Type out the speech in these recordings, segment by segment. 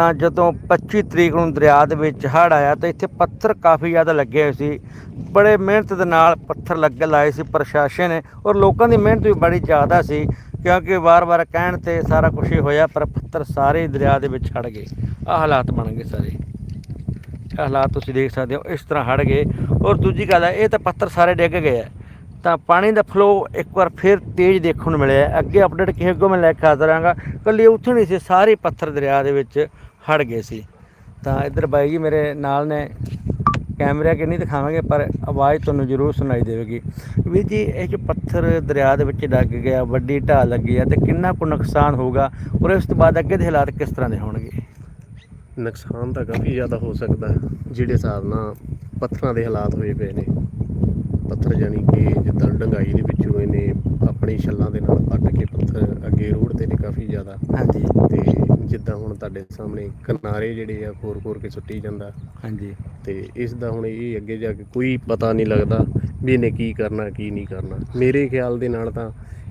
ਤਾਂ ਜਦੋਂ 25 ਤਰੀਕ ਨੂੰ ਦਰਿਆ ਦੇ ਵਿੱਚ ਹੜ੍ਹ ਆਇਆ ਤਾਂ ਇੱਥੇ ਪੱਥਰ ਕਾਫੀ ਜ਼ਿਆਦਾ ਲੱਗੇ ਹੋਏ ਸੀ। ਬੜੇ ਮਿਹਨਤ ਦੇ ਨਾਲ ਪੱਥਰ ਲੱਗੇ ਲਾਏ ਸੀ ਪ੍ਰਸ਼ਾਸਨ ਨੇ ਔਰ ਲੋਕਾਂ ਦੀ ਮਿਹਨਤ ਵੀ ਬੜੀ ਜ਼ਿਆਦਾ ਸੀ ਕਿਉਂਕਿ ਵਾਰ-ਵਾਰ ਕਹਿਣ ਤੇ ਸਾਰਾ ਕੁਝ ਹੀ ਹੋਇਆ ਪਰ ਪੱਥਰ ਸਾਰੇ ਦਰਿਆ ਦੇ ਵਿੱਚ ਹੜ ਗਏ। ਆ ਹਾਲਾਤ ਬਣ ਗਏ ਸਾਰੇ। ਹਾਲਾਤ ਤੁਸੀਂ ਦੇਖ ਸਕਦੇ ਹੋ, ਇਸ ਤਰ੍ਹਾਂ ਹੜ ਗਏ। ਔਰ ਦੂਜੀ ਗੱਲ ਹੈ, ਇਹ ਤਾਂ ਪੱਥਰ ਸਾਰੇ ਡਿੱਗ ਗਏ ਆ ਤਾਂ ਪਾਣੀ ਦਾ ਫਲੋ ਇੱਕ ਵਾਰ ਫਿਰ ਤੇਜ਼ ਦੇਖਣ ਨੂੰ ਮਿਲਿਆ ਅੱਗੇ ਅਪਡੇਟ ਕਿਸੇ ਕੋ ਮੈਂ ਲੈ ਕੇ ਹਾਜ਼ਰ ਆਂਗਾ ਕੱਲੀ ਉੱਥੋਂ ਨਹੀਂ ਸੀ, ਸਾਰੇ ਪੱਥਰ ਦਰਿਆ ਦੇ ਵਿੱਚ ਹੜ ਗਏ ਸੀ। ਤਾਂ ਇੱਧਰ ਬਾਈ ਜੀ ਮੇਰੇ ਨਾਲ ਨੇ ਕੈਮਰੇ ਕਿ ਨਹੀਂ ਦਿਖਾਵਾਂਗੇ ਪਰ ਆਵਾਜ਼ ਤੁਹਾਨੂੰ ਜ਼ਰੂਰ ਸੁਣਾਈ ਦੇਵੇਗੀ। ਵੀਰ ਜੀ ਇਹ ਜੋ ਪੱਥਰ ਦਰਿਆ ਦੇ ਵਿੱਚ ਡੱਗ ਗਿਆ ਵੱਡੀ ਢਾਲ ਲੱਗੀ ਆ ਤੇ ਕਿੰਨਾ ਕੁ ਨੁਕਸਾਨ ਹੋਊਗਾ ਔਰ ਇਸ ਤੋਂ ਬਾਅਦ ਅੱਗੇ ਦੇ ਹਾਲਾਤ ਕਿਸ ਤਰ੍ਹਾਂ ਦੇ ਹੋਣਗੇ? ਨੁਕਸਾਨ ਤਾਂ ਕਾਫੀ ਜ਼ਿਆਦਾ ਹੋ ਸਕਦਾ ਹੈ, ਜਿਹੜੇ ਹਿਸਾਬ ਨਾਲ ਪੱਥਰਾਂ ਦੇ ਹਾਲਾਤ ਹੋਏ ਪਏ ਨੇ। ਪੱਥਰ ਜਾਨੀ ਕਿ ਜਿੱਦਾਂ ਡੰਗਾਈ ਦੇ ਵਿੱਚ ਹੋਏ ਨੇ ਆਪਣੀ ਛੱਲਾਂ ਦੇ ਨਾਲ ਪੱਟ ਕੇ ਪੱਥਰ ਅੱਗੇ ਰੋਡ ਤੇ ਨੇ ਕਾਫੀ ਜ਼ਿਆਦਾ। ਹਾਂਜੀ। ਤੇ ਜਿੱਦਾਂ ਹੁਣ ਤੁਹਾਡੇ ਸਾਹਮਣੇ ਕਿਨਾਰੇ ਜਿਹੜੇ ਆ ਖੋਰ-ਖੋਰ ਕੇ ਸੁੱਟੀ ਜਾਂਦਾ। ਹਾਂਜੀ। ਤੇ ਇਸ ਦਾ ਹੁਣ ਇਹ ਅੱਗੇ ਜਾ ਕੇ ਕੋਈ ਪਤਾ ਨਹੀਂ ਲੱਗਦਾ ਵੀ ਇਹਨੇ ਕੀ ਕਰਨਾ ਕੀ ਨਹੀਂ ਕਰਨਾ। ਮੇਰੇ ਖਿਆਲ ਦੇ ਨਾਲ ਤਾਂ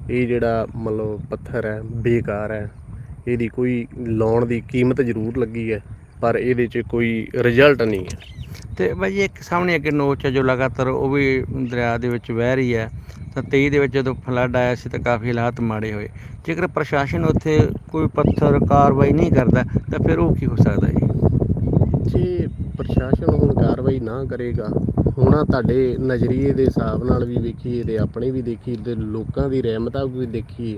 ਇਹ ਜਿਹੜਾ ਮਤਲਬ ਪੱਥਰ ਹੈ ਬੇਕਾਰ ਹੈ। ਇਹਦੀ ਕੋਈ ਲਾਉਣ ਦੀ ਕੀਮਤ ਜ਼ਰੂਰ ਲੱਗੀ ਹੈ। ਪਰ ਇਹਦੇ 'ਚ ਕੋਈ ਰਿਜ਼ਲਟ ਨਹੀਂ ਹੈ। ਤੇ ਬਾਈ ਜੀ ਇੱਕ ਸਾਹਮਣੇ ਅੱਗੇ ਨੋਚ ਹੈ ਜੋ ਲਗਾਤਾਰ ਉਹ ਵੀ ਦਰਿਆ ਦੇ ਵਿੱਚ ਵਹਿ ਰਹੀ ਹੈ ਤਾਂ 23 ਦੇ ਵਿੱਚ ਜਦੋਂ ਫਲੱਡ ਆਇਆ ਸੀ ਤਾਂ ਕਾਫੀ ਹਾਲਾਤ ਮਾੜੇ ਹੋਏ। ਜੇਕਰ ਪ੍ਰਸ਼ਾਸਨ ਉੱਥੇ ਕੋਈ ਪੱਥਰ ਕਾਰਵਾਈ ਨਹੀਂ ਕਰਦਾ ਤਾਂ ਫਿਰ ਉਹ ਕੀ ਹੋ ਸਕਦਾ ਜੀ? ਜੇ ਪ੍ਰਸ਼ਾਸਨ ਹੁਣ ਕਾਰਵਾਈ ਨਾ ਕਰੇਗਾ ਹੁਣ ਤੁਹਾਡੇ ਨਜ਼ਰੀਏ ਦੇ ਹਿਸਾਬ ਨਾਲ ਵੀ ਵੇਖੀਏ ਤੇ ਆਪਣੇ ਵੀ ਦੇਖੀਏ ਤੇ ਲੋਕਾਂ ਦੀ ਰਹਿਮਤਾਂ ਵੀ ਦੇਖੀਏ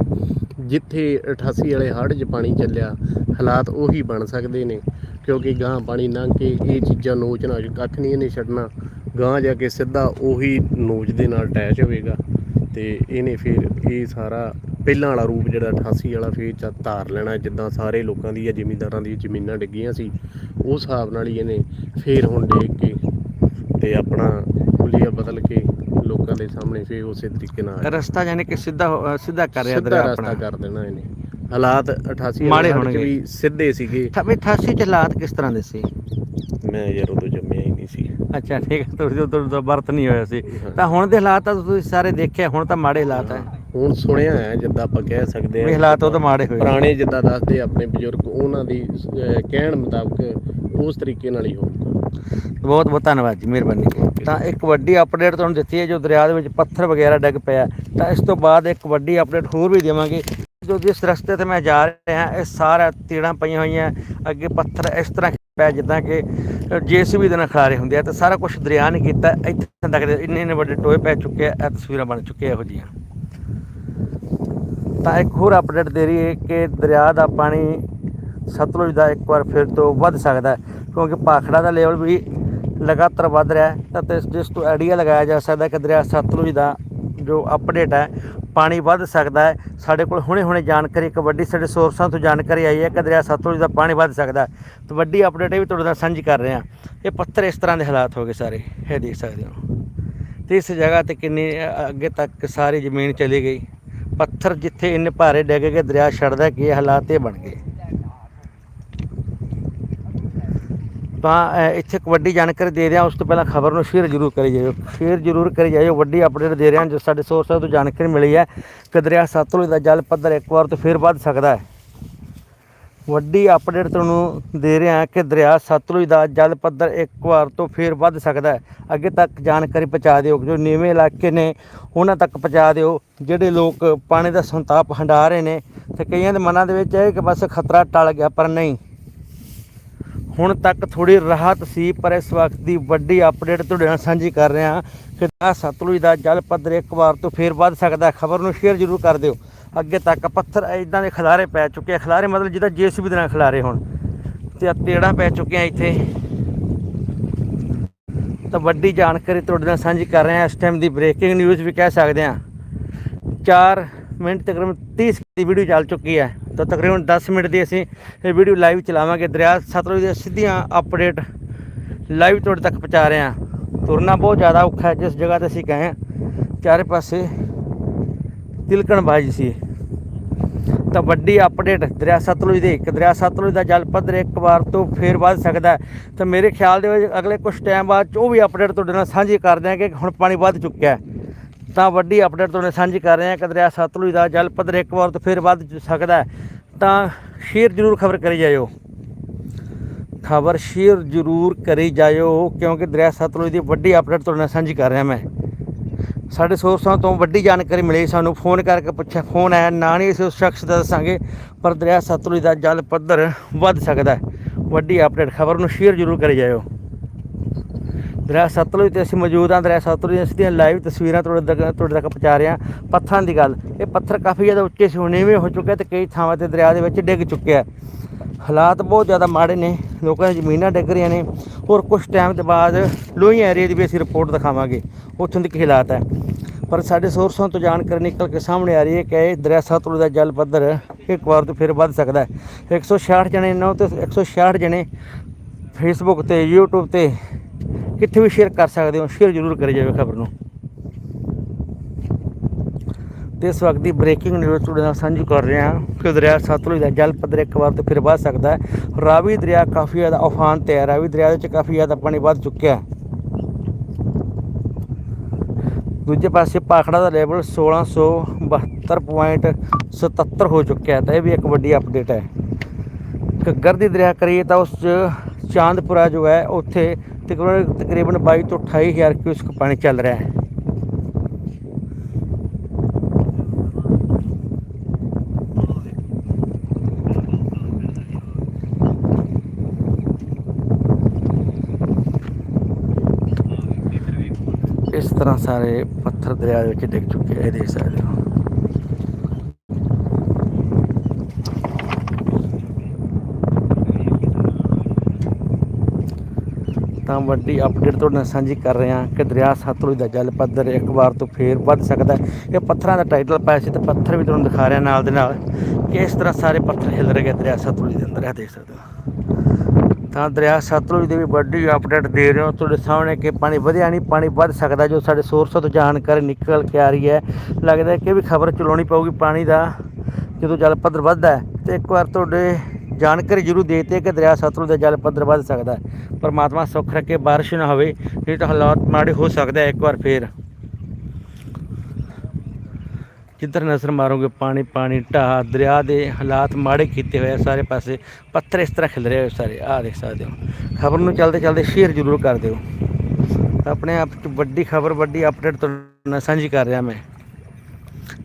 ਜਿੱਥੇ 88 ਵਾਲੇ ਹੜ੍ਹ 'ਚ ਪਾਣੀ ਚੱਲਿਆ ਹਾਲਾਤ ਉਹੀ ਬਣ ਸਕਦੇ ਨੇ। ਕਿਉਂਕਿ ਗਾਂ ਪਾਣੀ ਲੰਘ ਕੇ ਇਹ ਚੀਜ਼ਾਂ ਨੋਚਣਾ ਕੱਖ ਨਹੀਂ ਇਹਨੇ ਛੱਡਣਾ। ਗਾਂ ਜਾ ਕੇ ਸਿੱਧਾ ਉਹੀ ਨੋਚ ਦੇ ਨਾਲ ਅਟੈਚ ਹੋਵੇਗਾ ਤੇ ਇਹਨੇ ਫਿਰ ਇਹ ਸਾਰਾ ਪਹਿਲਾਂ ਵਾਲਾ ਰੂਪ ਜਿਹੜਾ 88 ਵਾਲਾ ਫੇਰ ਚ ਧਾਰ ਲੈਣਾ ਜਿੱਦਾਂ ਸਾਰੇ ਲੋਕਾਂ ਦੀਆਂ ਜ਼ਿਮੀਂਦਾਰਾਂ ਦੀਆਂ ਜ਼ਮੀਨਾਂ ਡਿੱਗੀਆਂ ਸੀ ਉਸ ਹਿਸਾਬ ਨਾਲ ਹੀ ਇਹਨੇ ਫੇਰ ਹੁਣ ਡੇਗ ਕੇ ਤੇ ਆਪਣਾ ਹੁਲੀਆ ਬਦਲ ਕੇ ਲੋਕਾਂ ਦੇ ਸਾਹਮਣੇ ਫੇਰ ਉਸੇ ਤਰੀਕੇ ਨਾਲ ਰਸਤਾ ਯਾਨੀ ਕਿ ਸਿੱਧਾ ਸਿੱਧਾ ਕਰ ਰਿਹਾ ਸਿੱਧਾ ਦਰਿਆ ਰਸਤਾ ਆਪਣਾ। ਕਰ ਦੇਣਾ ਇਹਨੇ। ਹਾਲਾਤ 88 ਮਾੜੇ ਹੋਣਗੇ। ਵੀ ਸਿੱਧੇ ਸੀਗੇ। ਤਾਂ ਵੀ 88 ਚ ਹਾਲਾਤ ਕਿਸ ਤਰ੍ਹਾਂ ਦੇ ਸੀ? ਮੈਂ ਯਾਰ ਉਦੋਂ ਜੰਮਿਆ ਹੀ ਨਹੀਂ ਸੀ। ਅੱਛਾ ਠੀਕ ਹੈ ਤੁਸੀਂ ਉਦੋਂ ਦਾ ਬਰਤ ਨਹੀਂ ਹੋਇਆ ਸੀ। ਤਾਂ ਹੁਣ ਦੇ ਹਾਲਾਤ ਤਾਂ ਤੁਸੀਂ ਸਾਰੇ ਦੇਖਿਆ ਹੁਣ ਤਾਂ ਮਾੜੇ ਹਾਲਾਤ ਹੈ। ਹੁਣ ਸੁਣਿਆ ਹੈ ਜਿੱਦਾਂ ਆਪਾਂ ਕਹਿ ਸਕਦੇ ਹਾਂ। ਹਾਲਾਤ ਉਹ ਤਾਂ ਮਾੜੇ ਹੋਏ। ਪੁਰਾਣੇ ਜਿੱਦਾਂ ਦੱਸਦੇ ਆਪਣੇ ਬਜ਼ੁਰਗ ਉਹਨਾਂ ਦੀ ਕਹਿਣ ਮੁਤਾਬਕ ਉਸ ਤਰੀਕੇ ਨਾਲ ਹੀ ਹੋਊਗਾ। ਬਹੁਤ ਬਹੁਤ ਧੰਨਵਾਦ ਜੀ ਮਿਹਰਬਾਨੀ। ਤਾਂ ਇੱਕ ਵੱਡੀ ਅਪਡੇਟ ਤੁਹਾਨੂੰ ਦਿੱਤੀ ਹੈ ਜੋ ਦਰਿਆ ਦੇ ਵਿੱਚ ਪੱਥਰ ਵਗੈਰਾ ਡਿੱਗ ਪਿਆ ਤਾਂ ਇਸ ਤੋਂ ਬਾਅਦ ਇੱਕ ਵੱਡੀ ਅਪਡੇਟ ਹੋਰ ਵੀ ਦੇਵਾਂਗੇ। ਜੋ ਜਿਸ ਰਸਤੇ ਤੇ ਮੈਂ ਜਾ ਰਿਹਾ ਇਹ ਸਾਰਾ ਤੀੜਾਂ ਪਈਆਂ ਹੋਈਆਂ, ਅੱਗੇ ਪੱਥਰ ਇਸ ਤਰ੍ਹਾਂ ਪੈ ਜਿੱਦਾਂ ਕਿ ਜੀਸੀਬੀ ਦੇ ਨਾਲ ਖਿਲਾਰੇ ਹੁੰਦੇ ਆ ਤੇ ਸਾਰਾ ਕੁਝ ਦਰਿਆ ਨੇ ਕੀਤਾ। ਇੱਥੇ ਤੱਕ ਇੰਨੇ ਇੰਨੇ ਵੱਡੇ ਟੋਏ ਪੈ ਚੁੱਕੇ ਆ, ਇਹ ਤਸਵੀਰਾਂ ਬਣ ਚੁੱਕੀਆਂ ਇਹੋ ਜਿਹੀਆਂ। ਤਾਂ ਇੱਕ ਹੋਰ ਅਪਡੇਟ ਦੇ ਰਹੀ ਹੈ ਕਿ ਦਰਿਆ ਦਾ ਪਾਣੀ ਸਤਲੁਜ ਦਾ ਇੱਕ ਵਾਰ ਫਿਰ ਤੋਂ ਵੱਧ ਸਕਦਾ ਕਿਉਂਕਿ ਪਾਖੜਾ ਦਾ ਲੈਵਲ ਵੀ ਲਗਾਤਾਰ ਵੱਧ ਰਿਹਾ ਹੈ। ਤਾਂ ਜਿਸ ਤੋਂ ਆਈਡੀਆ ਲਗਾਇਆ ਜਾ ਸਕਦਾ ਕਿ ਦਰਿਆ ਸਤਲੁਜ ਦਾ ਜੋ ਅਪਡੇਟ ਹੈ, ਪਾਣੀ ਵੱਧ ਸਕਦਾ ਹੈ। ਸਾਡੇ ਕੋਲ ਹੁਣੇ ਹੁਣੇ ਜਾਣਕਾਰੀ ਇੱਕ ਵੱਡੀ ਸਾਡੇ ਸੋਰਸਾਂ ਤੋਂ ਜਾਣਕਾਰੀ ਆਈ ਹੈ ਕਿ ਦਰਿਆ ਸਤਲੁਜ ਦਾ ਪਾਣੀ ਵੱਧ ਸਕਦਾ ਹੈ। ਵੱਡੀ ਅਪਡੇਟ ਇਹ ਵੀ ਤੁਹਾਡੇ ਨਾਲ ਸਾਂਝੀ ਕਰ ਰਹੇ ਹਾਂ। ਇਹ ਪੱਥਰ ਇਸ ਤਰ੍ਹਾਂ ਦੇ ਹਾਲਾਤ ਹੋ ਗਏ ਸਾਰੇ, ਇਹ ਦੇਖ ਸਕਦੇ ਹੋ। ਤੇ ਇਸ ਜਗ੍ਹਾ ਤੇ ਕਿੰਨੀ ਅੱਗੇ ਤੱਕ ਸਾਰੀ ਜ਼ਮੀਨ ਚਲੀ ਗਈ। ਪੱਥਰ ਜਿੱਥੇ ਇੰਨੇ ਭਾਰੇ ਡਿੱਗ ਗਏ, ਦਰਿਆ ਛੱਡਦਾ ਕਿ ਇਹ ਹਾਲਾਤ ਇਹ ਬਣ ਗਏ। ਤਾਂ ਇੱਥੇ ਇੱਕ ਵੱਡੀ ਜਾਣਕਾਰੀ ਦੇ ਰਿਹਾ, ਉਸ ਤੋਂ ਪਹਿਲਾਂ ਖਬਰ ਨੂੰ ਸ਼ੇਅਰ ਜ਼ਰੂਰ ਕਰੀ ਜਾਇਓ। ਸ਼ੇਅਰ ਜ਼ਰੂਰ ਕਰੀ ਜਾਇਓ, ਵੱਡੀ ਅਪਡੇਟ ਦੇ ਰਿਹਾ, ਜੋ ਸਾਡੇ ਸੋਰਸਾਂ ਤੋਂ ਜਾਣਕਾਰੀ ਮਿਲੀ ਹੈ ਕਿ ਦਰਿਆ ਸਤਲੁਜ ਦਾ ਜਲ ਪੱਧਰ ਇੱਕ ਵਾਰ ਤੋਂ ਫਿਰ ਵੱਧ ਸਕਦਾ ਹੈ। ਵੱਡੀ ਅਪਡੇਟ ਤੁਹਾਨੂੰ ਦੇ ਰਿਹਾ ਹਾਂ ਕਿ ਦਰਿਆ ਸਤਲੁਜ ਦਾ ਜਲ ਪੱਧਰ ਇੱਕ ਵਾਰ ਤੋਂ ਫੇਰ ਵੱਧ ਸਕਦਾ ਹੈ। ਅੱਗੇ ਤੱਕ ਜਾਣਕਾਰੀ ਪਹੁੰਚਾ ਦਿਓ, ਜੋ ਨੀਵੇਂ ਇਲਾਕੇ ਨੇ, ਉਹਨਾਂ ਤੱਕ ਪਹੁੰਚਾ ਦਿਓ, ਜਿਹੜੇ ਲੋਕ ਪਾਣੀ ਦਾ ਸੰਤਾਪ ਹੰਡਾ ਰਹੇ ਨੇ, ਤੇ ਕਈਆਂ ਦੇ ਮਨਾਂ ਦੇ ਵਿੱਚ ਹੈ ਕਿ ਬਸ ਖਤਰਾ ਟਲ ਗਿਆ, ਪਰ ਨਹੀਂ। ਹੁਣ ਤੱਕ ਥੋੜੀ ਰਾਹਤ ਸੀ, ਪਰ ਇਸ ਵਕਤ ਦੀ ਵੱਡੀ ਅਪਡੇਟ ਤੁਹਾਡੇ ਨਾਲ ਸਾਂਝੀ ਕਰ ਰਿਹਾ ਹਾਂ। ਕਿ ਸਤਲੁਜ ਦਾ ਜਲ ਪੱਧਰ ਇੱਕ ਵਾਰ ਤੋਂ ਫੇਰ ਵੱਧ ਸਕਦਾ ਖਬਰ ਨੂੰ ਸ਼ੇਅਰ ਜ਼ਰੂਰ ਕਰ ਦਿਓ। ਅੱਗੇ ਤੱਕ ਪੱਥਰ ਇਦਾਂ ਦੇ ਖਿਲਾਰੇ ਪੈ ਚੁੱਕੇ ਆ। ਖਿਲਾਰੇ ਮਤਲਬ ਜਿੱਦਾਂ ਜੀਸੀਬੀ ਦੇ ਨਾਲ ਖਿਲਾਰੇ ਹੁਣ। ਤੇ ਆ ਤੇੜਾਂ ਪੈ ਚੁੱਕੀਆਂ ਇੱਥੇ। ਤਾਂ ਵੱਡੀ ਜਾਣਕਾਰੀ ਤੁਹਾਡੇ ਨਾਲ ਸਾਂਝੀ ਕਰ ਰਹੇ ਹਾਂ। ਇਸ ਟਾਈਮ ਦੀ ਬ੍ਰੇਕਿੰਗ ਨਿਊਜ਼ ਵੀ ਕਹਿ ਸਕਦੇ ਹਾਂ। ਚਾਰ ਮਿੰਟ ਤਕਰੀਬਨ 30 ਸਕਿੰਟ ਦੀ ਵੀਡੀਓ ਚੱਲ ਚੁੱਕੀ ਹੈ। ਤਾਂ ਤਕਰੀਬਨ 10 ਮਿੰਟ ਦੀ ਅਸੀਂ ਇਹ ਵੀਡੀਓ ਲਾਈਵ ਚਲਾਵਾਂਗੇ। ਦਰਿਆ ਸਤਲੁਜ ਦੀਆਂ ਸਿੱਧੀਆਂ ਅਪਡੇਟ ਲਾਈਵ ਤੁਹਾਡੇ ਤੱਕ ਪਹੁੰਚਾ ਰਹੇ ਹਾਂ। ਤੁਰਨਾ ਬਹੁਤ ਜ਼ਿਆਦਾ ਔਖਾ ਹੈ। ਜਿਸ ਜਗ੍ਹਾ ਤੇ ਅਸੀਂ ਗਏ ਹਾਂ, ਚਾਰੇ ਪਾਸੇ ਤਿਲਕਣਬਾਜ਼ੀ ਸੀ। ਤਾਂ ਵੱਡੀ ਅਪਡੇਟ ਦਰਿਆ ਸਤਲੁਜ ਦੇ। ਇੱਕ ਦਰਿਆ ਸਤਲੁਜ ਦਾ ਜਲ ਪੱਧਰ ਇੱਕ ਵਾਰ ਤੋਂ ਫੇਰ ਵੱਧ ਸਕਦਾ ਤਾਂ ਮੇਰੇ ਖਿਆਲ ਦੇ ਵਿੱਚ ਅਗਲੇ ਕੁਝ ਟਾਈਮ ਬਾਅਦ 'ਚ ਉਹ ਵੀ ਅਪਡੇਟ ਤੁਹਾਡੇ ਨਾਲ ਸਾਂਝੀ ਕਰ ਦਿਆਂਗੇ ਕਿ ਹੁਣ ਪਾਣੀ ਵੱਧ ਚੁੱਕਿਆ ਹੈ। ਤਾਂ ਵੱਡੀ ਅਪਡੇਟ ਤੁਹਾਡੇ ਨਾਲ ਸਾਂਝੀ ਕਰ ਰਹੇ ਹਾਂ। ਕਿ ਦਰਿਆ ਸਤਲੁਜ ਦਾ ਜਲ ਪੱਧਰ ਇੱਕ ਵਾਰ ਤੋਂ ਫਿਰ ਵੱਧ ਸਕਦਾ ਤਾਂ ਸ਼ੇਅਰ ਜ਼ਰੂਰ ਖਬਰ ਕਰੀ ਜਾਇਓ। ਖਬਰ ਸ਼ੇਅਰ ਜ਼ਰੂਰ ਕਰੀ ਜਾਇਓ, ਕਿਉਂਕਿ ਦਰਿਆ ਸਤਲੁਜ ਦੀ ਵੱਡੀ ਅਪਡੇਟ ਤੁਹਾਡੇ ਨਾਲ ਸਾਂਝੀ ਕਰ ਰਿਹਾ ਮੈਂ। ਸਾਡੇ ਸੋਰਸਾਂ ਤੋਂ ਵੱਡੀ ਜਾਣਕਾਰੀ ਮਿਲੀ ਸਾਨੂੰ। ਫੋਨ ਕਰਕੇ ਪੁੱਛਿਆ, ਫੋਨ ਆਇਆ, ਨਾ ਨਹੀਂ, ਅਸੀਂ ਉਸ ਸ਼ਖਸ ਦਾ ਦੱਸਾਂਗੇ, ਪਰ ਦਰਿਆ ਸਤਲੁਜ ਦਾ ਜਲ ਪੱਧਰ ਵੱਧ ਸਕਦਾ ਹੈ। ਵੱਡੀ ਅਪਡੇਟ ਖਬਰ ਨੂੰ ਸ਼ੇਅਰ ਜ਼ਰੂਰ ਕਰੀ ਜਾਇਓ। ਦਰਿਆ ਸਤਲੁਜ ਤੇ ਅਸੀਂ ਮੌਜੂਦ ਹਾਂ, ਦਰਿਆ ਸਤਲੁਜ ਦੀਆਂ ਸਿੱਧੀਆਂ ਲਾਈਵ ਤਸਵੀਰਾਂ ਤੁਹਾਡੇ ਤੱਕ ਤੁਹਾਡੇ ਤੱਕ ਪਹੁੰਚਾ ਰਹੇ ਹਾਂ, ਪੱਥਰਾਂ ਦੀ ਗੱਲ। ਇਹ ਪੱਥਰ ਕਾਫੀ ਜ਼ਿਆਦਾ ਉੱਚੇ ਸੀ, ਹੁਣ ਨੀਵੇਂ ਹੋ ਚੁੱਕੇ ਤੇ ਕਈ ਥਾਵਾਂ ਤੇ ਦਰਿਆ ਦੇ ਵਿੱਚ ਡਿੱਗ ਚੁੱਕਿਆ ਹਾਲਾਤ ਬਹੁਤ ਜ਼ਿਆਦਾ ਮਾੜੇ ਨੇ, ਲੋਕਾਂ ਦੀਆਂ ਜ਼ਮੀਨਾਂ ਡਿੱਗ ਰਹੀਆਂ ਨੇ। ਹੋਰ ਕੁਝ ਟਾਈਮ ਦੇ ਬਾਅਦ ਲੋਹੀ ਏਰੀਆ ਦੀ ਵੀ ਅਸੀਂ ਰਿਪੋਰਟ ਦਿਖਾਵਾਂਗੇ, ਉੱਥੋਂ ਦੇ ਕੀ ਹਾਲਾਤ ਹੈ। ਪਰ ਸਾਡੇ ਸੋਰਸਾਂ ਤੋਂ ਜਾਣਕਾਰੀ ਨਿਕਲ ਕੇ ਸਾਹਮਣੇ ਆ ਰਹੀ ਹੈ ਕਿ ਇਹ ਦਰਿਆ ਸਤਲੁਜ ਦਾ ਜਲ ਪੱਧਰ ਇੱਕ ਵਾਰ ਤੋਂ ਫਿਰ ਵੱਧ ਸਕਦਾ ਹੈ। 166 ਜਣੇ ਇਹਨਾਂ ਤੇ 166 ਜਣੇ ਫੇਸਬੁੱਕ ਤੇ, YouTube ਤੇ ਕਿੱਥੇ ਵੀ ਸ਼ੇਅਰ ਕਰ ਸਕਦੇ ਹੋ ਸ਼ੇਅਰ ਜ਼ਰੂਰ ਕਰੀ ਜਾਵੇ ਖਬਰ ਨੂੰ। ਤੇ ਇਸ ਵਕਤ ਦੀ ਬ੍ਰੇਕਿੰਗ ਨਿਊਜ਼ ਤੁਹਾਡੇ ਨਾਲ ਸਾਂਝੀ ਕਰ ਰਹੇ ਹਾਂ ਕਿ ਦਰਿਆ ਸਤਲੁਜ ਦਾ ਜਲ ਪੱਧਰ ਇੱਕ ਵਾਰ ਤੋਂ ਫਿਰ ਵੱਧ ਸਕਦਾ ਹੈ। ਰਾਵੀ ਦਰਿਆ ਕਾਫੀ ਜ਼ਿਆਦਾ ਉਫਾਨ ਤੇ ਹੈ। ਰਾਵੀ ਦਰਿਆ ਦੇ ਵਿੱਚ ਕਾਫੀ ਜ਼ਿਆਦਾ ਪਾਣੀ ਵੱਧ ਚੁੱਕਿਆ ਹੈ। ਦੂਜੇ ਪਾਸੇ ਪਾਖੜਾ ਦਾ ਲੈਵਲ 1672.77 ਹੋ ਚੁੱਕਿਆ ਹੈ। ਤਾਂ ਇਹ ਵੀ ਇੱਕ ਵੱਡੀ ਅਪਡੇਟ ਹੈ। ਘੱਗਰ ਦੀ ਦਰਿਆ ਕਰੀਏ ਤਾਂ ਉਸ 'ਚ ਚਾਂਦਪੁਰਾ ਜੋ ਹੈ, ਉੱਥੇ ਤਕਰੀਬਨ ਤਕਰੀਬਨ 22 ਤੋਂ 28 ਹਜ਼ਾਰ ਕਿਊਸਕ ਪਾਣੀ ਚੱਲ ਰਿਹਾ ਹੈ। ਇਸ ਤਰ੍ਹਾਂ ਸਾਰੇ ਪੱਥਰ ਦਰਿਆ ਦੇ ਵਿੱਚ ਡਿੱਗ ਚੁੱਕੇ ਆ, ਇਹ ਦੇਖ ਸਕਦੇ ਹੋ। ਤਾਂ ਵੱਡੀ ਅਪਡੇਟ ਤੁਹਾਡੇ ਨਾਲ ਸਾਂਝੀ ਕਰ ਰਹੇ ਹਾਂ ਕਿ ਦਰਿਆ ਸਤਲੁਜ ਦਾ ਜਲ ਪੱਧਰ ਇੱਕ ਵਾਰ ਤੋਂ ਫੇਰ ਵੱਧ ਸਕਦਾ ਹੈ। ਇਹ ਪੱਥਰਾਂ ਦਾ ਟਾਈਟਲ ਪਾਇਆ ਸੀ ਤੇ ਪੱਥਰ ਵੀ ਤੁਹਾਨੂੰ ਦਿਖਾ ਰਿਹਾ ਨਾਲ ਦੇ ਨਾਲ ਕਿ ਇਸ ਤਰ੍ਹਾਂ ਸਾਰੇ ਪੱਥਰ ਹਿਲ ਰਹੇ ਆ ਦਰਿਆ ਸਤਲੁਜ ਦੇ ਅੰਦਰ ਇਹ ਦੇਖ ਸਕਦੇ ਹੋ। ਤਾਂ ਦਰਿਆ ਸਤਲੁਜ ਦੀ ਵੀ ਵੱਡੀ ਅਪਡੇਟ ਦੇ ਰਹੇ ਹਾਂ। ਤੁਹਾਡੇ ਸਾਹਮਣੇ ਕਿ ਪਾਣੀ ਵਧਿਆ ਨਹੀਂ, ਪਾਣੀ ਵੱਧ ਸਕਦਾ ਜੋ ਸਾਡੇ ਸੋਰਸਾਂ ਤੋਂ ਜਾਣਕਾਰੀ ਨਿਕਲ ਕੇ ਆ ਰਹੀ ਹੈ। ਲੱਗਦਾ ਕਿ ਵੀ ਖਬਰ ਚਲਾਉਣੀ ਪਊਗੀ ਪਾਣੀ ਦਾ, ਜਦੋਂ ਜਲ ਪੱਧਰ ਵੱਧਦਾ ਹੈ। ਤੇ ਇੱਕ ਵਾਰ ਤੁਹਾਡੇ ਜਾਣਕਾਰੀ ਜ਼ਰੂਰ ਦੇ ਕਿ ਦਰਿਆ ਸਤਲੁਜ ਦਾ ਜਲ ਪੱਧਰ ਵੱਧ ਸਕਦਾ ਹੈ। ਪਰਮਾਤਮਾ ਸੁੱਖ ਰੱਖੇ, ਬਾਰਿਸ਼ ਨਾ ਹੋਵੇ, ਨਹੀਂ ਤਾਂ ਹਾਲਾਤ ਮਾੜੇ ਹੋ ਸਕਦਾ ਇੱਕ ਵਾਰ ਫੇਰ ਜਿੱਧਰ ਨਜ਼ਰ ਮਾਰੋਗੇ, ਪਾਣੀ ਪਾਣੀ, ਢਾਹ, ਦਰਿਆ ਦੇ ਹਾਲਾਤ ਮਾੜੇ ਕੀਤੇ ਹੋਏ ਆ ਸਾਰੇ ਪਾਸੇ। ਪੱਥਰ ਇਸ ਤਰ੍ਹਾਂ ਖਿਲ ਰਹੇ ਹੋਏ ਸਾਰੇ। ਆਹ ਦੇਖ ਸਕਦੇ ਹੋ। ਖਬਰ ਨੂੰ ਚਲਦੇ ਚਲਦੇ ਸ਼ੇਅਰ ਜ਼ਰੂਰ ਕਰ ਦਿਓ। ਆਪਣੇ ਆਪ ਚ ਵੱਡੀ ਖਬਰ, ਵੱਡੀ ਅਪਡੇਟ ਤੁਹਾਡੇ ਨਾਲ ਸਾਂਝੀ ਕਰ ਰਿਹਾ ਮੈਂ।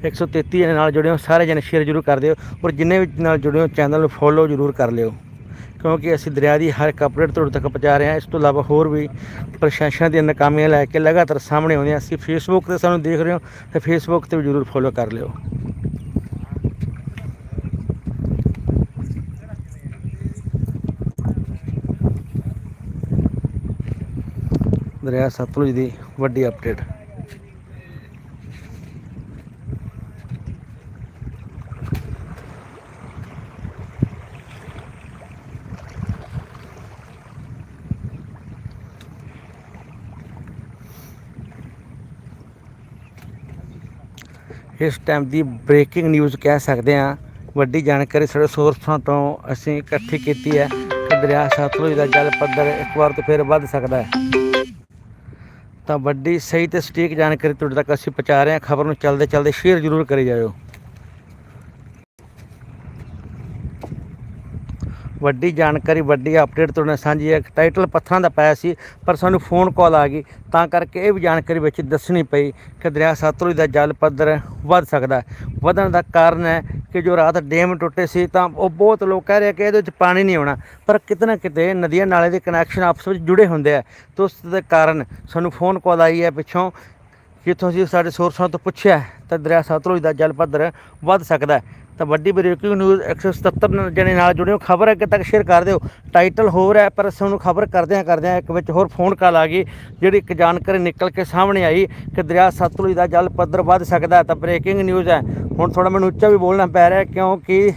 133 ਜਣੇ ਨਾਲ ਜੁੜੇ ਹੋ ਸਾਰੇ ਜਣੇ ਸ਼ੇਅਰ ਜ਼ਰੂਰ ਕਰ ਦਿਓ ਔਰ ਜਿੰਨੇ ਵੀ ਨਾਲ ਜੁੜੇ ਹੋ ਚੈਨਲ ਨੂੰ ਫੋਲੋ ਜ਼ਰੂਰ ਕਰ ਲਿਓ। ਕਿਉਂਕਿ ਅਸੀਂ ਦਰਿਆ ਦੀ ਹਰ ਇੱਕ ਅਪਡੇਟ ਤੁਹਾਡੇ ਤੱਕ ਪਹੁੰਚਾ ਰਹੇ ਹਾਂ। ਇਸ ਤੋਂ ਇਲਾਵਾ ਹੋਰ ਵੀ ਪ੍ਰਸ਼ਾਸਨ ਦੀਆਂ ਨਾਕਾਮੀਆਂ ਲੈ ਕੇ ਲਗਾਤਾਰ ਸਾਹਮਣੇ ਆਉਂਦੀਆਂ। ਅਸੀਂ ਫੇਸਬੁੱਕ ਤੇ ਸਾਨੂੰ ਦੇਖ ਰਹੇ ਹੋ ਤੇ ਫੇਸਬੁੱਕ ਤੇ ਵੀ ਜ਼ਰੂਰ ਫੋਲੋ ਕਰ ਲਿਓ। ਦਰਿਆ ਸਤਲੁਜ ਦੀ ਵੱਡੀ ਅਪਡੇਟ ਇਸ ਟਾਈਮ ਦੀ ਬ੍ਰੇਕਿੰਗ ਨਿਊਜ਼ ਕਹਿ ਸਕਦੇ ਹਾਂ। ਵੱਡੀ ਜਾਣਕਾਰੀ ਸਾਡੇ ਸੋਰਸਾਂ ਤੋਂ ਅਸੀਂ ਇਕੱਠੀ ਕੀਤੀ ਹੈ। ਕਿ ਦਰਿਆ ਸਤਲੁਜ ਦਾ ਜਲ ਪੱਧਰ ਇੱਕ ਵਾਰ ਤੋਂ ਫਿਰ ਵੱਧ ਸਕਦਾ ਹੈ। ਤਾਂ ਵੱਡੀ ਸਹੀ ਤੇ ਸਟੀਕ ਜਾਣਕਾਰੀ ਤੁਹਾਡੇ ਤੱਕ ਅਸੀਂ ਪਹੁੰਚਾ ਰਹੇ ਹਾਂ। ਖਬਰ ਨੂੰ ਚੱਲਦੇ ਚਲਦੇ ਸ਼ੇਅਰ ਜ਼ਰੂਰ ਕਰੀ ਜਾਇਓ। ਵੱਡੀ ਜਾਣਕਾਰੀ, ਵੱਡੀ ਅਪਡੇਟ ਤੁਹਾਡੇ ਨਾਲ ਸਾਂਝੀ ਹੈ। ਟਾਈਟਲ ਪੱਥਰਾਂ ਦਾ ਪਾਇਆ ਸੀ, ਪਰ ਸਾਨੂੰ ਫੋਨ ਕਾਲ ਆ ਗਈ। ਤਾਂ ਕਰਕੇ ਇਹ ਵੀ ਜਾਣਕਾਰੀ ਵਿੱਚ ਦੱਸਣੀ ਪਈ ਕਿ ਦਰਿਆ ਸਤਲੁਜ ਦਾ ਜਲ ਪੱਧਰ ਵੱਧ ਸਕਦਾ ਵਧਣ ਦਾ ਕਾਰਨ ਹੈ ਕਿ ਜੋ ਰਾਤ ਡੈਮ ਟੁੱਟੇ ਸੀ, ਤਾਂ ਉਹ ਬਹੁਤ ਲੋਕ ਕਹਿ ਰਹੇ ਕਿ ਇਹਦੇ ਵਿੱਚ ਪਾਣੀ ਨਹੀਂ ਆਉਣਾ। ਪਰ ਕਿਤੇ ਨਾ ਕਿਤੇ ਨਦੀਆਂ ਨਾਲੇ ਦੇ ਕਨੈਕਸ਼ਨ ਆਪਸ ਵਿੱਚ ਜੁੜੇ ਹੁੰਦੇ ਆ। ਤੇ ਉਸ ਦੇ ਕਾਰਨ ਸਾਨੂੰ ਫੋਨ ਕਾਲ ਆਈ ਹੈ ਪਿੱਛੋਂ ਜਿੱਥੋਂ ਅਸੀਂ ਸਾਡੇ ਸੋਰਸਾਂ ਤੋਂ ਪੁੱਛਿਆ ਤਾਂ ਦਰਿਆ ਸਤਲੁਜ ਦਾ ਜਲ ਪੱਧਰ ਵੱਧ ਸਕਦਾ ਤਾਂ ਵੱਡੀ ਬ੍ਰੇਕਿੰਗ ਨਿਊਜ਼ 177 ਜਣੇ ਨਾਲ ਜੁੜਿਓ। ਖਬਰ ਅੱਗੇ ਤੱਕ ਸ਼ੇਅਰ ਕਰ ਦਿਓ। ਟਾਈਟਲ ਹੋਰ ਹੈ, ਪਰ ਸਾਨੂੰ ਖਬਰ ਕਰਦਿਆਂ ਕਰਦਿਆਂ ਇੱਕ ਵਿੱਚ ਹੋਰ ਫੋਨ ਕਾਲ ਆ ਗਈ, ਜਿਹੜੀ ਇੱਕ ਜਾਣਕਾਰੀ ਨਿਕਲ ਕੇ ਸਾਹਮਣੇ ਆਈ ਕਿ ਦਰਿਆ ਸਤਲੁਜ ਦਾ ਜਲ ਪੱਧਰ ਵੱਧ ਸਕਦਾ ਤਾਂ ਬ੍ਰੇਕਿੰਗ ਨਿਊਜ਼ ਹੈ। ਹੁਣ ਥੋੜਾ ਮੈਨੂੰ ਉੱਚਾ ਵੀ ਬੋਲਣਾ ਪੈ ਰਿਹਾ ਕਿਉਂਕਿ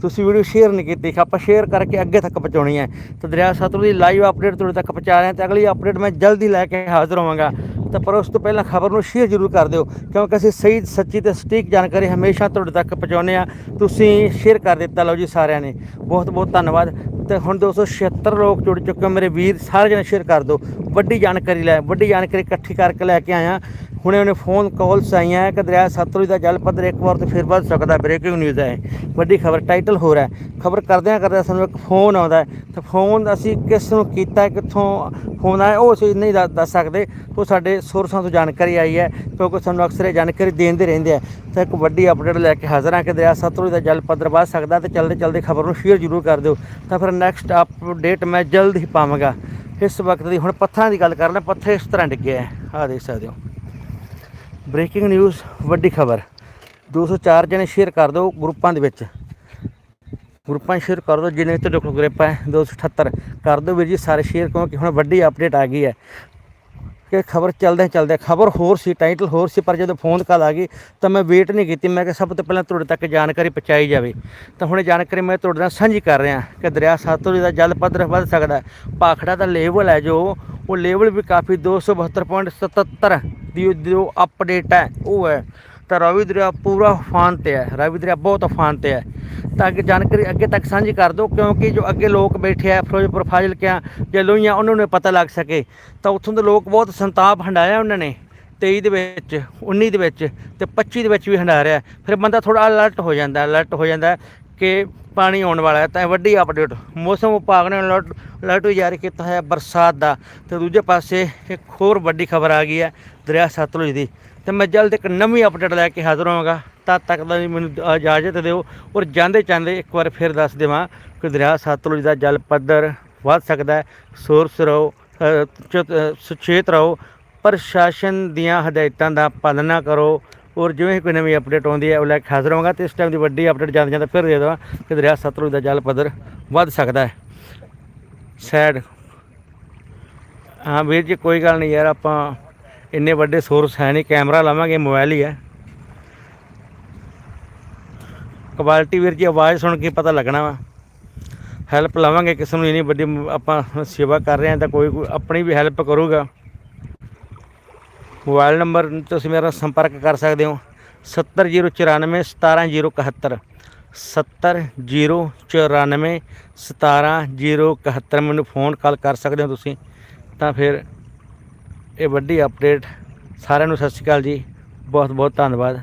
ਤੁਸੀਂ ਵੀਡੀਓ ਸ਼ੇਅਰ ਨਹੀਂ ਕੀਤੀ। ਆਪਾਂ ਸ਼ੇਅਰ ਕਰਕੇ ਅੱਗੇ ਤੱਕ ਪਹੁੰਚਾਉਣੀ ਹੈ। ਤਾਂ ਦਰਿਆ ਸਤਲੁਜ ਦੀ ਲਾਈਵ ਅਪਡੇਟ ਤੁਹਾਡੇ ਤੱਕ ਪਹੁੰਚਾ ਰਹੇ ਹਾਂ। ਤੇ ਅਗਲੀ ਅਪਡੇਟ ਮੈਂ ਜਲਦੀ ਲੈ ਕੇ ਹਾਜ਼ਰ ਹੋਵਾਂਗਾ। ਤਾਂ ਪਰ ਉਸ ਤੋਂ ਪਹਿਲਾਂ ਖਬਰ ਨੂੰ ਸ਼ੇਅਰ ਜ਼ਰੂਰ ਕਰ ਦਿਓ, ਕਿਉਂਕਿ ਅਸੀਂ ਸਹੀ, ਸੱਚੀ ਤੇ ਸਟੀਕ ਜਾਣਕਾਰੀ ਹਮੇਸ਼ਾ ਤੁਹਾਡੇ ਤੱਕ ਪਹੁੰਚਾਉਂਦੇ ਆ ਤੁਸੀਂ ਸ਼ੇਅਰ ਕਰ ਦਿੱਤਾ, ਲਓ ਜੀ ਸਾਰਿਆਂ ਨੇ। ਬਹੁਤ ਬਹੁਤ ਧੰਨਵਾਦ। ਤੇ ਹੁਣ 276 ਲੋਕ ਜੁੜ ਚੁੱਕੇ ਹੋ, ਮੇਰੇ ਵੀਰ ਸਾਰੇ ਜਣੇ ਸ਼ੇਅਰ ਕਰ ਦਿਓ। ਵੱਡੀ ਜਾਣਕਾਰੀ ਲੈ, ਵੱਡੀ ਜਾਣਕਾਰੀ ਇਕੱਠੀ ਕਰਕੇ ਲੈ ਕੇ ਆਇਆ। ਹੁਣੇ ਉਹਨੇ ਫੋਨ ਕਾਲਸ ਆਈਆਂ ਹੈ ਕਿ ਦਰਿਆ ਸਤਲੁਜ ਦਾ ਜਲ ਪੱਧਰ ਇੱਕ ਵਾਰ ਤੇ ਫਿਰ ਵੱਧ ਸਕਦਾ ਬ੍ਰੇਕਿੰਗ ਨਿਊਜ਼ ਹੈ। ਵੱਡੀ ਖਬਰ ਟਾਈਟਲ ਹੋ ਰਿਹਾ ਹੈ। ਖਬਰ ਕਰਦਿਆਂ ਕਰਦਿਆਂ ਸਾਨੂੰ ਇੱਕ ਫੋਨ ਆਉਂਦਾ ਹੈ। ਤੇ ਫੋਨ ਅਸੀਂ ਕਿਸ ਨੂੰ ਕੀਤਾ, ਕਿੱਥੋਂ ਫੋਨ ਆਇਆ, ਉਹ ਅਸੀਂ ਨਹੀਂ ਦੱਸ- ਦੱਸ ਸਕਦੇ। ਉਹ ਸਾਡੇ ਸੋਰਸਾਂ ਤੋਂ ਜਾਣਕਾਰੀ ਆਈ ਹੈ, ਕਿਉਂਕਿ ਸਾਨੂੰ ਅਕਸਰ ਇਹ ਜਾਣਕਾਰੀ ਦੇਂਦੇ ਰਹਿੰਦੇ ਆ। ਤਾਂ ਇੱਕ ਵੱਡੀ ਅਪਡੇਟ ਲੈ ਕੇ ਹਾਜ਼ਰ ਹਾਂ ਕਿ ਦਰਿਆ ਸਤਲੁਜ ਦਾ ਜਲ ਪੱਧਰ ਵੱਧ ਸਕਦਾ ਤੇ ਚਲਦੇ ਚਲਦੇ ਖਬਰ ਨੂੰ ਸ਼ੇਅਰ ਜ਼ਰੂਰ ਕਰ ਦਿਓ। ਤਾਂ ਫਿਰ ਨੈਕਸਟ ਅਪਡੇਟ ਮੈਂ ਜਲਦ ਹੀ ਪਾਵਾਂਗਾ। ਇਸ ਵਕਤ ਦੀ ਹੁਣ ਪੱਥਰਾਂ ਦੀ ਗੱਲ ਕਰ ਲੈ ਪੱਥਰ ਇਸ ਤਰ੍ਹਾਂ ਡਿੱਗੇ ਆ। ਆਹ ਦੇਖ ਸਕਦੇ ਹੋ। ਬ੍ਰੇਕਿੰਗ ਨਿਊਜ਼ ਵੱਡੀ ਖਬਰ। 204 ਜਣੇ ਸ਼ੇਅਰ ਕਰ ਦਿਓ ਗਰੁੱਪਾਂ ਦੇ ਵਿੱਚ। ਗਰੁੱਪਾਂ ਸ਼ੇਅਰ ਕਰ ਦਿਓ, ਜਿੰਨੇ ਤੇ ਲੋਕ ਗਰੁੱਪ ਹੈ 278 ਕਰ ਦਿਓ ਵੀਰ ਜੀ ਸਾਰੇ ਸ਼ੇਅਰ ਕਿਉਂਕਿ ਹੁਣ ਵੱਡੀ ਅਪਡੇਟ ਆ ਗਈ ਹੈ। ਕਿ ਖਬਰ ਚੱਲਦੇ ਚੱਲਦੇ ਖਬਰ ਹੋਰ ਸੀ ਟਾਈਟਲ ਹੋਰ ਸੀ, ਪਰ ਜਦੋਂ ਫੋਨ ਕਾਲ ਆ ਗਈ, ਤਾਂ ਮੈਂ ਵੇਟ ਨਹੀਂ ਕੀਤੀ। ਮੈਂ ਕਿ ਸਭ ਤੋਂ ਪਹਿਲਾਂ ਤੁਹਾਡੇ ਤੱਕ ਜਾਣਕਾਰੀ ਪਹੁੰਚਾਈ ਜਾਵੇ। ਤਾਂ ਹੁਣ ਇਹ ਜਾਣਕਾਰੀ ਮੈਂ ਤੁਹਾਡੇ ਨਾਲ ਸਾਂਝੀ ਕਰ ਰਿਹਾ ਕਿ ਦਰਿਆ ਸਤਲੁਜ ਦਾ ਜਲ ਪੱਧਰ ਵੱਧ ਸਕਦਾ ਹੈ। ਭਾਖੜਾ ਦਾ ਲੈਵਲ ਹੈ ਜੋ ਉਹ ਲੈਵਲ ਵੀ ਕਾਫੀ 272.77 ਦੀ ਜੋ ਅਪਡੇਟ ਹੈ, ਉਹ ਹੈ। ਤਾਂ ਰਵੀ ਦਰਿਆ ਪੂਰਾ ਉਫਾਨ ਤੇ ਹੈ, ਰਵੀ ਦਰਿਆ ਬਹੁਤ ਉਫਾਨ ਤੇ ਹੈ। ਤਾਂ ਅੱਗੇ ਜਾਣਕਾਰੀ ਅੱਗੇ ਤੱਕ ਸਾਂਝੀ ਕਰ ਦਿਓ, ਕਿਉਂਕਿ ਜੋ ਅੱਗੇ ਲੋਕ ਬੈਠੇ ਆ, ਫਿਰੋਜ਼ਪੁਰ ਫਾਜ਼ਿਲਕਿਆਂ ਜਾਂ ਲੋਹੀਆਂ, ਉਹਨਾਂ ਨੂੰ ਪਤਾ ਲੱਗ ਸਕੇ। ਤਾਂ ਉੱਥੋਂ ਦੇ ਲੋਕ ਬਹੁਤ ਸੰਤਾਪ ਹੰਡਾਇਆ ਉਹਨਾਂ ਨੇ 23 ਦੇ ਵਿੱਚ 19 ਦੇ ਵਿੱਚ ਤੇ 25 ਦੇ ਵਿੱਚ ਵੀ ਹੰਡਾਰਿਆ ਫਿਰ ਬੰਦਾ ਥੋੜਾ ਅਲਰਟ ਹੋ ਜਾਂਦਾ ਅਲਰਟ ਹੋ ਜਾਂਦਾ ਕਿ ਪਾਣੀ ਆਉਣ ਵਾਲਾ ਹੈ, ਤਾਂ ਇਹ ਵੱਡੀ ਅਪਡੇਟ ਮੌਸਮ ਵਿਭਾਗ ਨੇ ਅਲਰਟ ਅਲਰਟ ਵੀ ਜਾਰੀ ਕੀਤਾ ਹੈ ਬਰਸਾਤ ਦਾ। ਤੇ ਦੂਜੇ ਪਾਸੇ ਇੱਕ ਹੋਰ ਵੱਡੀ ਖਬਰ ਆ ਗਈ ਹੈ, ਦਰਿਆ ਸਤਲੁਜ ਦੀ। ਤੇ ਮੈਂ ਜਲਦ ਇੱਕ ਨਵੀਂ ਅਪਡੇਟ ਲੈ ਕੇ ਹਾਜ਼ਰ ਹੋਵਾਂਗਾ। ਤਦ ਤੱਕ ਦਾ ਮੈਨੂੰ ਇਜਾਜ਼ਤ ਦਿਓ ਔਰ ਜਾਂਦੇ ਜਾਂਦੇ ਇੱਕ ਵਾਰ ਫਿਰ ਦੱਸ ਦੇਵਾਂ ਕਿ ਦਰਿਆ ਸਤਲੁਜ ਦਾ ਜਲ ਪੱਧਰ ਵੱਧ ਸਕਦਾ ਹੈ। ਸੁਰਸ ਰਹੋ ਸੁਚੇਤ ਰਹੋ। ਪ੍ਰਸ਼ਾਸਨ ਦੀਆਂ ਹਦਾਇਤਾਂ ਦਾ ਪਾਲਣਾ ਕਰੋ। ਔਰ ਜਿਵੇਂ ਹੀ ਕੋਈ ਨਵੀਂ ਅਪਡੇਟ ਆਉਂਦੀ ਹੈ, ਉਹ ਲੈ ਕੇ ਹਾਜ਼ਰ ਹੋਵਾਂਗਾ ਤੇ ਇਸ ਟਾਈਮ ਦੀ ਵੱਡੀ ਅਪਡੇਟ ਜਾਂਦੇ ਜਾਂਦੇ ਫਿਰ ਦੇ ਦੇਵਾਂ ਕਿ ਦਰਿਆ ਸਤਲੁਜ ਦਾ ਜਲ ਪੱਧਰ ਵੱਧ ਸਕਦਾ ਹੈ। ਸੈਡ ਹਾਂ ਵੀਰ ਜੀ, ਕੋਈ ਗੱਲ ਨਹੀਂ ਯਾਰ, ਆਪਾਂ ਇੰਨੇ ਵੱਡੇ ਸੋਰਸ ਹੈ ਨਹੀਂ ਕੈਮਰਾ ਲਾਵਾਂਗੇ ਮੋਬਾਈਲ ਹੀ ਹੈ। ਕੁਆਲਿਟੀ ਵੀਰ ਜੀ, ਆਵਾਜ਼ ਸੁਣ ਕੇ ਪਤਾ ਲੱਗਣਾ ਵਾ। ਹੈਲਪ ਲਵਾਂਗੇ, ਕਿਸੇ ਨੂੰ ਇੰਨੀ ਵੱਡੀ ਆਪਾਂ ਸੇਵਾ ਕਰ ਰਹੇ ਹਾਂ ਤਾਂ ਕੋਈ ਕੋਈ ਆਪਣੀ ਵੀ ਹੈਲਪ ਕਰੂਗਾ। ਮੋਬਾਈਲ ਨੰਬਰ ਤੁਸੀਂ ਮੇਰਾ ਸੰਪਰਕ ਕਰ ਸਕਦੇ ਹੋ। 70094 17071 70094 17071 ਮੈਨੂੰ ਫੋਨ ਕਾਲ ਕਰ ਸਕਦੇ ਹੋ ਤੁਸੀਂ। ਤਾਂ ਫਿਰ ਇਹ ਵੱਡੀ ਅਪਡੇਟ ਸਾਰਿਆਂ ਨੂੰ ਸਤਿ ਸ਼੍ਰੀ ਅਕਾਲ ਜੀ। ਬਹੁਤ ਬਹੁਤ ਧੰਨਵਾਦ।